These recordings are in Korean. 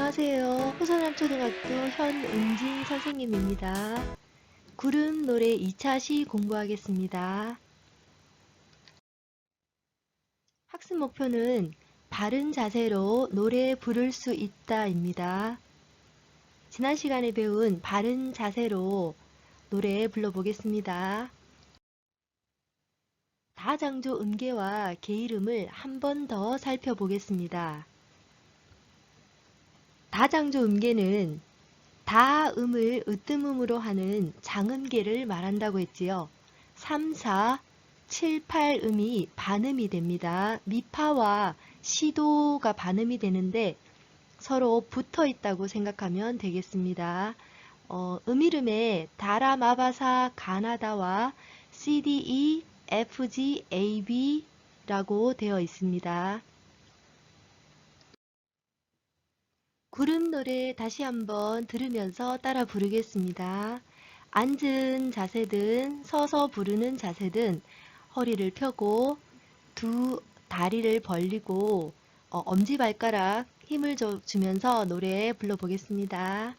안녕하세요. 호선암초등학교 현은진 선생님입니다. 구름 노래 2차 시 공부하겠습니다. 학습 목표는 바른 자세로 노래 부를 수 있다입니다. 지난 시간에 배운 바른 자세로 노래 불러보겠습니다. 다장조 음계와 계이름을 한 번 더 살펴보겠습니다. 다장조 음계는 다음을 으뜸음으로 하는 장음계를 말한다고 했지요. 3, 4, 7, 8음이 반음이 됩니다. 미파와 시도가 반음이 되는데 서로 붙어 있다고 생각하면 되겠습니다. 어, 음이름에 다라마바사 가나다와 CDE, FG, AB라고 되어 있습니다. 구름 노래 다시 한번 들으면서 따라 부르겠습니다. 앉은 자세든 서서 부르는 자세든 허리를 펴고 두 다리를 벌리고 어, 엄지발가락 힘을 줘- 주면서 노래 불러보겠습니다.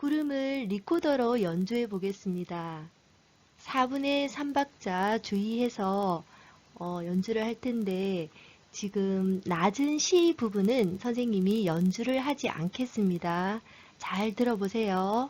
구름을 리코더로 연주해 보겠습니다. 4분의 3박자 주의해서 어, 연주를 할 텐데 지금 낮은 시 부분은 선생님이 연주를 하지 않겠습니다. 잘 들어보세요.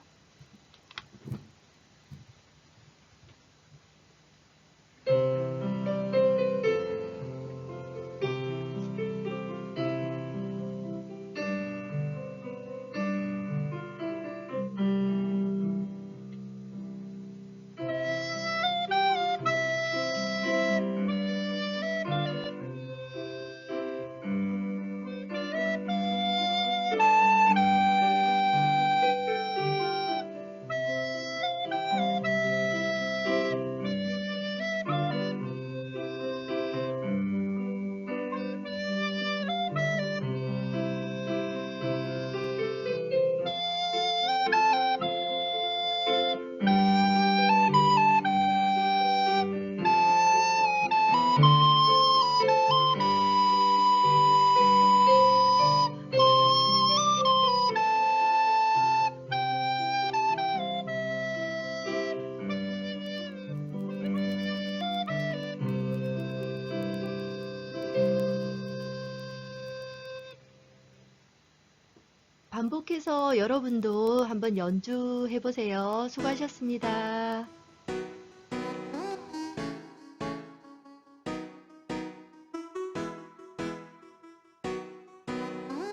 반복해서 여러분도 한번 연주해 보세요. 수고하셨습니다.